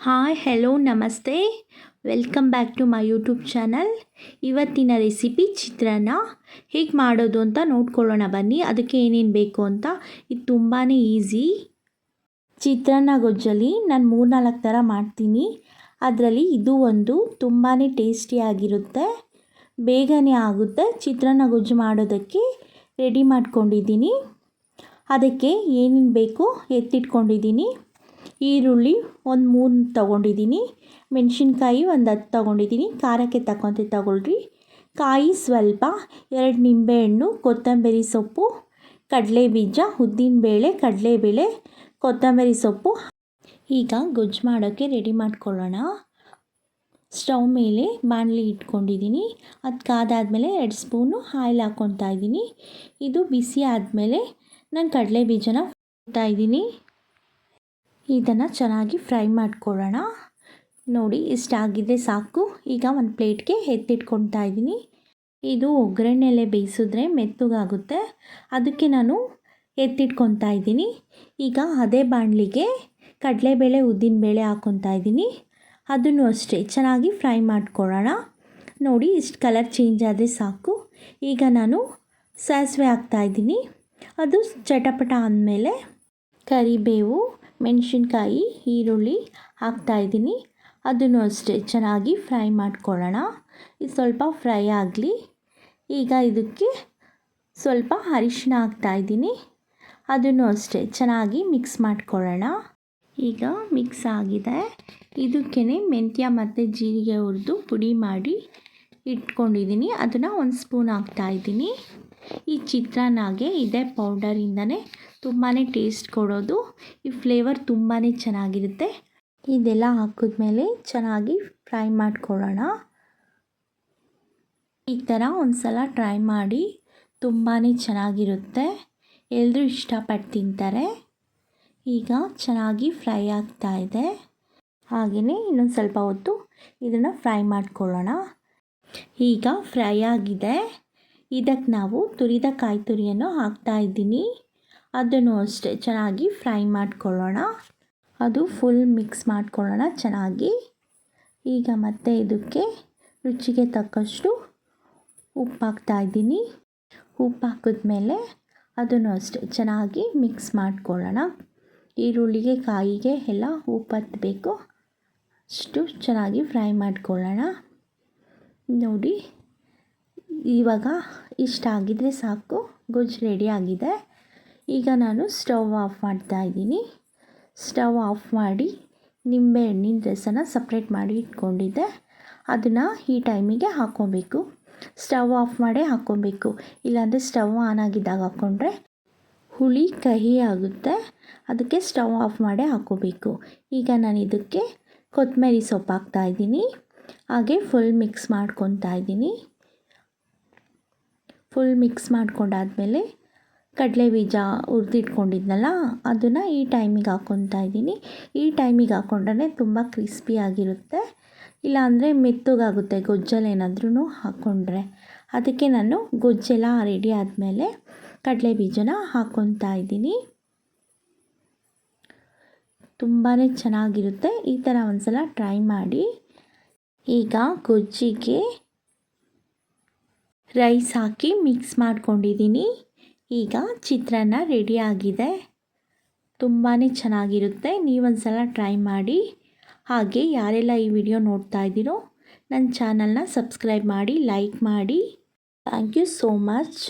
Hi hello ನಮಸ್ತೆ welcome back to my YouTube channel ಇವತ್ತಿನ recipe chitranna. ಹೇಗೆ ಮಾಡೋದು ಅಂತ ನೋಡ್ಕೊಳ್ಳೋಣ ಬನ್ನಿ. ಅದಕ್ಕೆ ಏನೇನು ಬೇಕು ಅಂತ. ಇದು ತುಂಬಾ ಈಸಿ ಚಿತ್ರಾನ್ನ ಗೊಜ್ಜಲ್ಲಿ ನಾನು ಮೂರ್ನಾಲ್ಕು ಥರ ಮಾಡ್ತೀನಿ. ಅದರಲ್ಲಿ ಇದು ಒಂದು ತುಂಬಾ ಟೇಸ್ಟಿಯಾಗಿರುತ್ತೆ ಬೇಗನೆ ಆಗುತ್ತೆ. ಚಿತ್ರಾನ್ನ ಗೊಜ್ಜು ಮಾಡೋದಕ್ಕೆ ರೆಡಿ ಮಾಡ್ಕೊಂಡಿದ್ದೀನಿ. ಅದಕ್ಕೆ ಏನೇನು ಬೇಕು ಎತ್ತಿಟ್ಕೊಂಡಿದ್ದೀನಿ. ಈರುಳ್ಳಿ ಒಂದು ಮೂರು ತೊಗೊಂಡಿದ್ದೀನಿ ಮೆಣಸಿನ್ಕಾಯಿ ಒಂದು ಹತ್ತು ತೊಗೊಂಡಿದ್ದೀನಿ ಖಾರಕ್ಕೆ ತಕ್ಕಂತೆ ತಗೊಳ್ರಿ. ಕಾಯಿ ಸ್ವಲ್ಪ, ಎರಡು ನಿಂಬೆಹಣ್ಣು, ಕೊತ್ತಂಬರಿ ಸೊಪ್ಪು ಕಡಲೆ ಬೀಜ ಉದ್ದಿನಬೇಳೆ, ಕಡಲೆಬೇಳೆ, ಕೊತ್ತಂಬರಿ ಸೊಪ್ಪು. ಈಗ ಗೊಜ್ಜು ಮಾಡೋಕ್ಕೆ ರೆಡಿ ಮಾಡ್ಕೊಳ್ಳೋಣ. ಸ್ಟವ್ ಮೇಲೆ ಬಾಣಲಿ ಇಟ್ಕೊಂಡಿದ್ದೀನಿ ಅದು ಕಾದಾದಮೇಲೆ ಎರಡು ಸ್ಪೂನು ಆಯಿಲ್ ಹಾಕ್ಕೊತಾ ಇದ್ದೀನಿ ಇದು ಬಿಸಿ ಆದಮೇಲೆ ನಾನು ಕಡಲೆ ಬೀಜನ ಇದ್ದೀನಿ ಇದನ್ನು ಚೆನ್ನಾಗಿ ಫ್ರೈ ಮಾಡ್ಕೊಳ್ಳೋಣ. ನೋಡಿ, ಇಷ್ಟಾಗಿದೆ ಸಾಕು. ಈಗ ಒಂದು ಪ್ಲೇಟ್ಗೆ ಎತ್ತಿಟ್ಕೊಳ್ತಾ ಇದ್ದೀನಿ. ಇದು ಒಗ್ಗರಣೆಲೆ ಬೇಯಿಸಿದ್ರೆ ಮೆತ್ತಗಾಗುತ್ತೆ. ಅದಕ್ಕೆ ನಾನು ಎತ್ತಿಟ್ಕೊತಾ ಇದ್ದೀನಿ. ಈಗ ಅದೇ ಬಾಣಲಿಗೆ ಕಡಲೆಬೇಳೆ, ಉದ್ದಿನಬೇಳೆ ಹಾಕ್ಕೊತಾ ಇದ್ದೀನಿ. ಅದನ್ನು ಅಷ್ಟೇ ಚೆನ್ನಾಗಿ ಫ್ರೈ ಮಾಡ್ಕೊಳ್ಳೋಣ. ನೋಡಿ, ಇಷ್ಟು ಕಲರ್ ಚೇಂಜ್ ಆದರೆ ಸಾಕು. ಈಗ ನಾನು ಸಾಸಿವೆ ಹಾಕ್ತಾಯಿದ್ದೀನಿ ಅದು ಚಟಪಟ ಅಂದಮೇಲೆ ಕರಿಬೇವು ಮೆಣಸಿನ್ಕಾಯಿ, ಈರುಳ್ಳಿ ಹಾಕ್ತಾಯಿದ್ದೀನಿ ಅದನ್ನು ಅಷ್ಟೇ, ಚೆನ್ನಾಗಿ ಫ್ರೈ ಮಾಡ್ಕೊಳ್ಳೋಣ. ಇದು ಸ್ವಲ್ಪ ಫ್ರೈ ಆಗಲಿ. ಈಗ ಇದಕ್ಕೆ ಸ್ವಲ್ಪ ಅರಿಶಿನ ಹಾಕ್ತಾಯಿದ್ದೀನಿ ಅದನ್ನು ಅಷ್ಟೇ, ಚೆನ್ನಾಗಿ ಮಿಕ್ಸ್ ಮಾಡ್ಕೊಳ್ಳೋಣ. ಈಗ ಮಿಕ್ಸ್ ಆಗಿದೆ. ಇದಕ್ಕೇ ಮೆಂತ್ಯ ಮತ್ತು ಜೀರಿಗೆ ಹುರಿದು ಪುಡಿ ಮಾಡಿ ಇಟ್ಕೊಂಡಿದ್ದೀನಿ. ಅದನ್ನು ಒಂದು ಸ್ಪೂನ್ ಹಾಕ್ತಾಯಿದ್ದೀನಿ ಈ ಚಿತ್ರಾನ್ನಾಗೆ ಇದೇ ಪೌಡರಿಂದನೇ ತುಂಬಾ ಟೇಸ್ಟ್ ಕೊಡೋದು. ಈ ಫ್ಲೇವರ್ ತುಂಬಾ ಚೆನ್ನಾಗಿರುತ್ತೆ. ಇದೆಲ್ಲ ಹಾಕಿದ್ಮೇಲೆ ಚೆನ್ನಾಗಿ ಫ್ರೈ ಮಾಡಿಕೊಳ್ಳೋಣ. ಈ ಥರ ಒಂದು ಸಲ ಟ್ರೈ ಮಾಡಿ ತುಂಬಾ ಚೆನ್ನಾಗಿರುತ್ತೆ. ಎಲ್ಲರೂ ಇಷ್ಟಪಟ್ಟು ತಿಂತಾರೆ. ಈಗ ಚೆನ್ನಾಗಿ ಫ್ರೈ ಆಗ್ತಾ ಇದೆ. ಹಾಗೆಯೇ ಇನ್ನೊಂದು ಸ್ವಲ್ಪ ಹೊತ್ತು ಇದನ್ನು ಫ್ರೈ ಮಾಡಿಕೊಳ್ಳೋಣ. ಈಗ ಫ್ರೈ ಆಗಿದೆ. ಇದಕ್ಕೆ ನಾವು ತುರಿದ ಕಾಯಿ ತುರಿಯನ್ನು ಹಾಕ್ತಾಯಿದ್ದೀನಿ ಅದನ್ನು ಅಷ್ಟೇ ಚೆನ್ನಾಗಿ ಫ್ರೈ ಮಾಡ್ಕೊಳ್ಳೋಣ. ಅದು ಫುಲ್ ಮಿಕ್ಸ್ ಮಾಡ್ಕೊಳ್ಳೋಣ ಚೆನ್ನಾಗಿ. ಈಗ ಮತ್ತೆ ಇದಕ್ಕೆ ರುಚಿಗೆ ತಕ್ಕಷ್ಟು ಉಪ್ಪು ಹಾಕ್ತಾ ಇದ್ದೀನಿ. ಉಪ್ಪು ಹಾಕಿದ್ಮೇಲೆ ಅದನ್ನು ಅಷ್ಟೇ ಚೆನ್ನಾಗಿ ಮಿಕ್ಸ್ ಮಾಡ್ಕೊಳ್ಳೋಣ. ಈರುಳ್ಳಿಗೆ, ಕಾಯಿಗೆ ಎಲ್ಲ ಉಪ್ಪು ಹತ್ತಬೇಕು ಅಷ್ಟು ಚೆನ್ನಾಗಿ ಫ್ರೈ ಮಾಡ್ಕೊಳ್ಳೋಣ. ನೋಡಿ ಇವಾಗ ಇಷ್ಟ ಆಗಿದ್ರೆ ಸಾಕು ಗೊಜ್ಜು ರೆಡಿ ಆಗಿದೆ. ಈಗ ನಾನು ಸ್ಟವ್ ಆಫ್ ಮಾಡ್ತಾ ಇದ್ದೀನಿ. ಸ್ಟವ್ ಆಫ್ ಮಾಡಿ ನಿಂಬೆ ಹಣ್ಣಿನ ರಸನ ಸಪ್ರೇಟ್ ಮಾಡಿ ಇಟ್ಕೊಂಡಿದ್ದೆ. ಅದನ್ನು ಈ ಟೈಮಿಗೆ ಹಾಕ್ಕೊಬೇಕು. ಸ್ಟವ್ ಆಫ್ ಮಾಡೇ ಹಾಕ್ಕೊಬೇಕು. ಇಲ್ಲಾಂದರೆ ಸ್ಟವ್ ಆನ್ ಆಗಿದ್ದಾಗ ಹಾಕ್ಕೊಂಡ್ರೆ ಹುಳಿ ಕಹಿ ಆಗುತ್ತೆ. ಅದಕ್ಕೆ ಸ್ಟವ್ ಆಫ್ ಮಾಡೇ ಹಾಕ್ಕೋಬೇಕು. ಈಗ ನಾನು ಇದಕ್ಕೆ ಕೊತ್ತಂಬರಿ ಸೊಪ್ಪು ಹಾಕ್ತಾಯಿದ್ದೀನಿ ಹಾಗೆ ಫುಲ್ ಮಿಕ್ಸ್ ಮಾಡ್ಕೊತಾ ಇದ್ದೀನಿ. ಫುಲ್ ಮಿಕ್ಸ್ ಮಾಡ್ಕೊಂಡಾದಮೇಲೆ ಕಡಲೆ ಬೀಜ ಹುರಿದಿಟ್ಕೊಂಡಿದ್ನಲ್ಲ, ಅದನ್ನು ಈ ಟೈಮಿಗೆ ಹಾಕ್ಕೊತಾ ಇದ್ದೀನಿ. ಈ ಟೈಮಿಗೆ ಹಾಕ್ಕೊಂಡ್ರೆ ತುಂಬ ಕ್ರಿಸ್ಪಿಯಾಗಿರುತ್ತೆ ಇಲ್ಲಾಂದರೆ ಮೆತ್ತಗಾಗುತ್ತೆ ಗೊಜ್ಜಲ್ಲಿ ಏನಾದ್ರೂ ಹಾಕ್ಕೊಂಡ್ರೆ ಅದಕ್ಕೆ ನಾನು ಗೊಜ್ಜೆಲ್ಲ ರೆಡಿ ಆದಮೇಲೆ ಕಡಲೆ ಬೀಜನ ಹಾಕ್ಕೊತಾ ಇದ್ದೀನಿ. ತುಂಬಾ ಚೆನ್ನಾಗಿರುತ್ತೆ. ಈ ಥರ ಒಂದು ಸಲ ಟ್ರೈ ಮಾಡಿ. ಈಗ ಗೊಜ್ಜಿಗೆ ರೈಸ್ ಹಾಕಿ ಮಿಕ್ಸ್ ಮಾಡ್ಕೊಂಡಿದ್ದೀನಿ ಈಗ ಚಿತ್ರಾನ್ನ ಆಗಿದೆ. ತುಂಬಾ ಚೆನ್ನಾಗಿರುತ್ತೆ. ನೀವೊಂದು ಸಲ ಟ್ರೈ ಮಾಡಿ. ಹಾಗೆ ಯಾರೆಲ್ಲ ಈ ವಿಡಿಯೋ ನೋಡ್ತಾ ಇದ್ದೀರೋ ನನ್ನ ಚಾನಲ್ನ ಸಬ್ಸ್ಕ್ರೈಬ್ ಮಾಡಿ ಲೈಕ್ ಮಾಡಿ. Thank you so much